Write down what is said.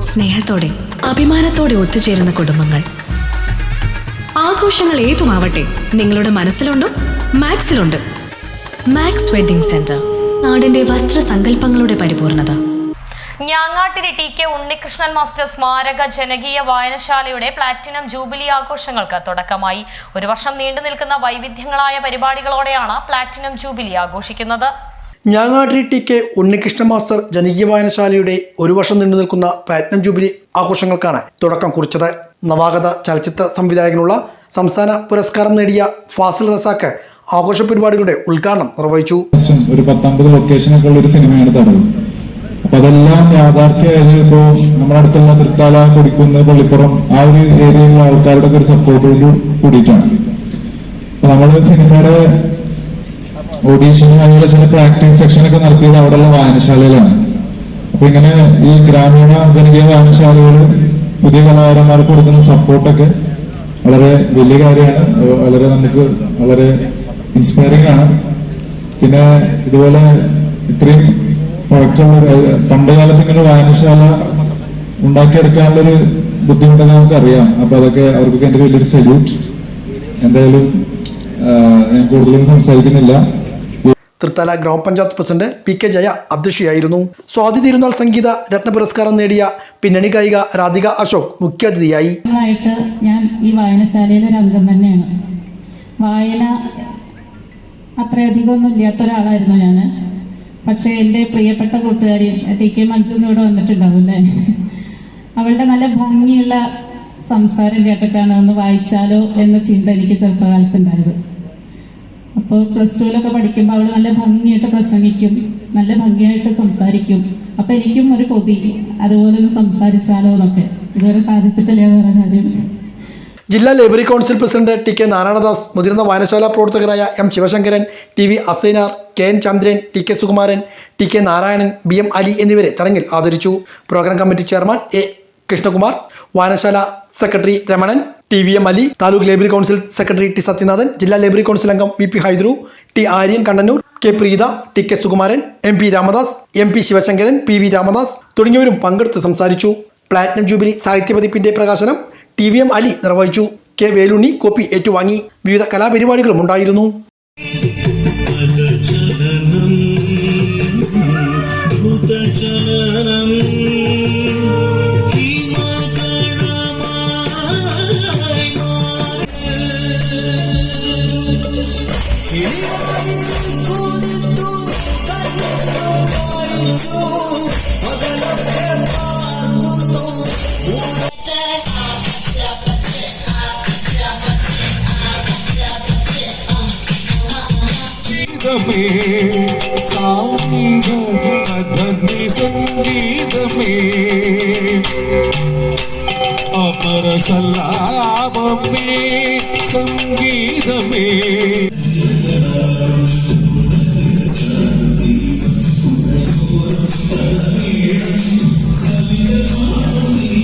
സ്നേഹത്തോടെ അഭിമാനത്തോടെ ഒത്തുചേരുന്ന കുടുംബങ്ങൾ. ആഘോഷങ്ങൾ ഏതുമാവട്ടെ നിങ്ങളുടെ മനസ്സിലുണ്ടോ മാക്സിലുണ്ട്. മാക്സ് വെഡിംഗ് സെന്റർ നാടിന്റെ വസ്ത്രസങ്കല്പങ്ങളുടെ പരിപൂർണത. Njangattiri T K Unnikrishnan master സ്മാരക ജനകീയ വായനശാലയുടെ പ്ലാറ്റിനം ജൂബിലി ആഘോഷങ്ങൾക്ക് തുടക്കമായി. ഒരു വർഷം നീണ്ടു നിൽക്കുന്ന വൈവിധ്യങ്ങളായ പരിപാടികളോടെയാണ് പ്ലാറ്റിനം ജൂബിലി ആഘോഷിക്കുന്നത്. ഞാങ്ങാട്ടി ടി കെ ഉണ്ണികൃഷ്ണ മാസ്റ്റർ ജനകീയ വായനശാലയുടെ ഒരു വർഷം നീണ്ടു നിൽക്കുന്ന പ്ലാറ്റിനം ജൂബിലി ആഘോഷങ്ങൾക്കാണ് തുടക്കം കുറിച്ചത്. നവാഗത ചലച്ചിത്ര സംവിധായകനുള്ള സംസ്ഥാന പുരസ്കാരം നേടിയ ഫാസിൽ റസാക്ക് ആഘോഷ പരിപാടികളുടെ ഉദ്ഘാടനം നിർവഹിച്ചു. ഒരു പത്തൊമ്പത് ലൊക്കേഷനൊക്കെ ഒരു സിനിമയാണ് തടവ് അപ്പൊ അതെല്ലാം യാഥാർത്ഥ്യമായത് ഇപ്പോ നമ്മുടെ അടുത്തുള്ള തൃത്താല കൊടിക്കുന്ന് പള്ളിപ്പുറം ആ ഒരു ഏരിയയിലുള്ള ആൾക്കാരുടെ ഒരു സപ്പോർട്ടോട് കൂടിയിട്ടാണ്. നമ്മൾ സിനിമയുടെ ഓഡീഷനും അതുപോലെ ചില പ്രാക്ടീസ് സെക്ഷനൊക്കെ നടത്തിയത് അവിടെയുള്ള വായനശാലയിലാണ്. അപ്പൊ ഇങ്ങനെ ഈ ഗ്രാമീണ ജനകീയ വായനശാലകൾ പുതിയ കലാകാരന്മാർക്ക് കൊടുക്കുന്ന സപ്പോർട്ടൊക്കെ വളരെ വലിയ കാര്യമാണ്. വളരെ നമുക്ക് വളരെ ഇൻസ്പയറിംഗ് ആണ്. പിന്നെ ഇതുപോലെ ഇത്രയും മുഴക്കമുള്ള പണ്ട് കാലത്ത് ഇങ്ങനെ വായനശാല ഉണ്ടാക്കിയെടുക്കാനുള്ളൊരു ബുദ്ധിമുട്ടൊക്കെ നമുക്കറിയാം. അപ്പൊ അതൊക്കെ അവർക്കൊക്കെ എന്റെ വലിയൊരു സല്യൂട്ട് എന്തായാലും ഞാൻ കൂടുതലൊന്നും സംസാരിക്കുന്നില്ല. തൃത്താല ഗ്രാമപഞ്ചായത്ത് പ്രസിഡന്റ് പി കെ ജയ അധ്യക്ഷയായിരുന്നു. സ്വാതി തിരുനാൾ സംഗീത രത്ന പുരസ്കാരം നേടിയ പിന്നണി ഗായിക രാധിക അശോക് മുഖ്യാതിഥിയായി. ഞാൻ ഈ വായനശാലയിലെ തന്നെയാണ്. വായന അത്രയധികം ഒന്നും ഇല്ലാത്ത ഒരാളായിരുന്നു ഞാൻ പക്ഷേ എന്റെ പ്രിയപ്പെട്ട കൂട്ടുകാരി ടി കെ മഞ്ജുന്ന് ഇവിടെ വന്നിട്ടുണ്ടാവും അല്ലേ? അവളുടെ നല്ല ഭംഗിയുള്ള സംസാരം കേട്ടിട്ടാണ് ഒന്ന് വായിച്ചാലോ എന്ന ചിന്ത എനിക്ക് ചെറുപ്പകാലത്തുണ്ടായത്. അപ്പോൾ പ്ലസ് ടുവിലൊക്കെ പഠിക്കുമ്പോൾ അവൾ നല്ല ഭംഗിയായിട്ട് പ്രസംഗിക്കും നല്ല ഭംഗിയായിട്ട് സംസാരിക്കും. അപ്പൊ എനിക്കും ഒരു കൊതി അതുപോലെ ഒന്ന് സംസാരിച്ചാലോ എന്നൊക്കെ. ഇതുവരെ സാധിച്ചിട്ടില്ല വേറെ കാര്യം. ജില്ലാ library council president T K Narayanadas മുതിർന്ന വായനശാല പ്രവർത്തകരായ M Sivasankaran T V Asainar K N Chandran T K Sukumaran T K Narayanan B M Ali എന്നിവരെ ചടങ്ങിൽ ആദരിച്ചു. Programme committee chairman A Krishnakumar വായനശാല secretary Ramanan T V M Ali taluk library council secretary T Sathyanathan ജില്ലാ library council അംഗം V P Haidru T Aryan Kannannur K Preetha T K Sukumaran M P Ramadas M P Sivasankaran P V Ramadas തുടങ്ങിയവരും പങ്കെടുത്ത് സംസാരിച്ചു. Platinum jubilee സാഹിത്യ പതിപ്പിന്റെ പ്രകാശനം T V M Ali നിർവഹിച്ചു. K വേലുണ്ണി copy ഏറ്റുവാങ്ങി. വിവിധ കലാപരിപാടികളും ഉണ്ടായിരുന്നു. సంగీతమే సాంగ అధని సంగీతమే. అమర సలాపమే సంగీతమే. love